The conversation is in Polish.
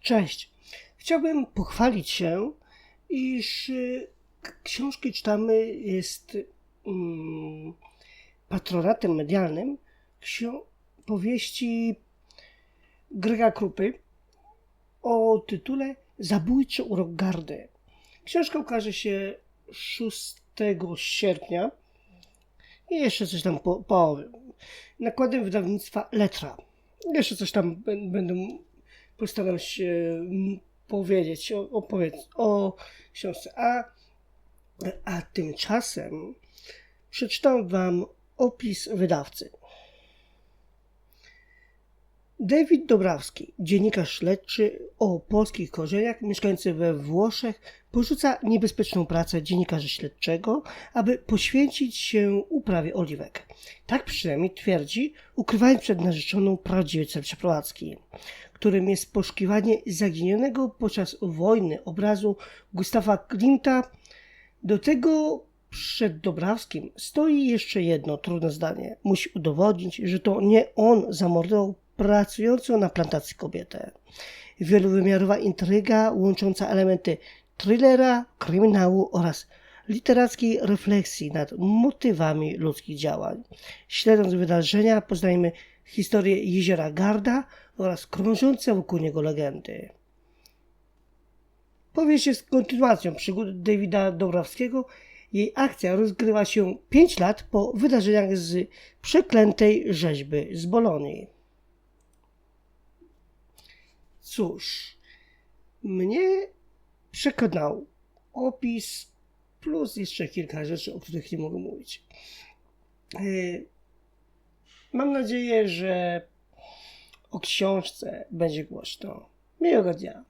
Cześć. Chciałbym pochwalić się, iż y, książki czytamy jest mm, patronatem medialnym powieści Grega Krupy o tytule Zabójczy urok gardy. Książka ukaże się 6 sierpnia i jeszcze coś tam po. Nakładem wydawnictwa Letra. Jeszcze coś tam bę- będę postaram się mm, powiedzieć, opowiedz o książce. A, a tymczasem przeczytam Wam opis wydawcy. David Dobrawski, dziennikarz śledczy o polskich korzeniach, mieszkający we Włoszech, porzuca niebezpieczną pracę dziennikarza śledczego, aby poświęcić się uprawie oliwek. Tak przynajmniej twierdzi, ukrywając przed narzeczoną prawdziwy cel przeprowadzki, którym jest poszukiwanie zaginionego podczas wojny obrazu Gustawa Klimta. Do tego przed Dobrawskim stoi jeszcze jedno trudne zdanie. Musi udowodnić, że to nie on zamordował pracującą na plantacji kobietę. Wielowymiarowa intryga łącząca elementy thrillera, kryminału oraz literackiej refleksji nad motywami ludzkich działań. Śledząc wydarzenia poznajemy historię jeziora Garda oraz krążące wokół niego legendy. Powieść jest kontynuacją przygód Davida Dobrawskiego. Jej akcja rozgrywa się 5 lat po wydarzeniach z przeklętej rzeźby z Bolonii. Cóż, mnie przekonał opis plus jeszcze kilka rzeczy, o których nie mogę mówić. Mam nadzieję, że o książce będzie głośno. Miłego dnia.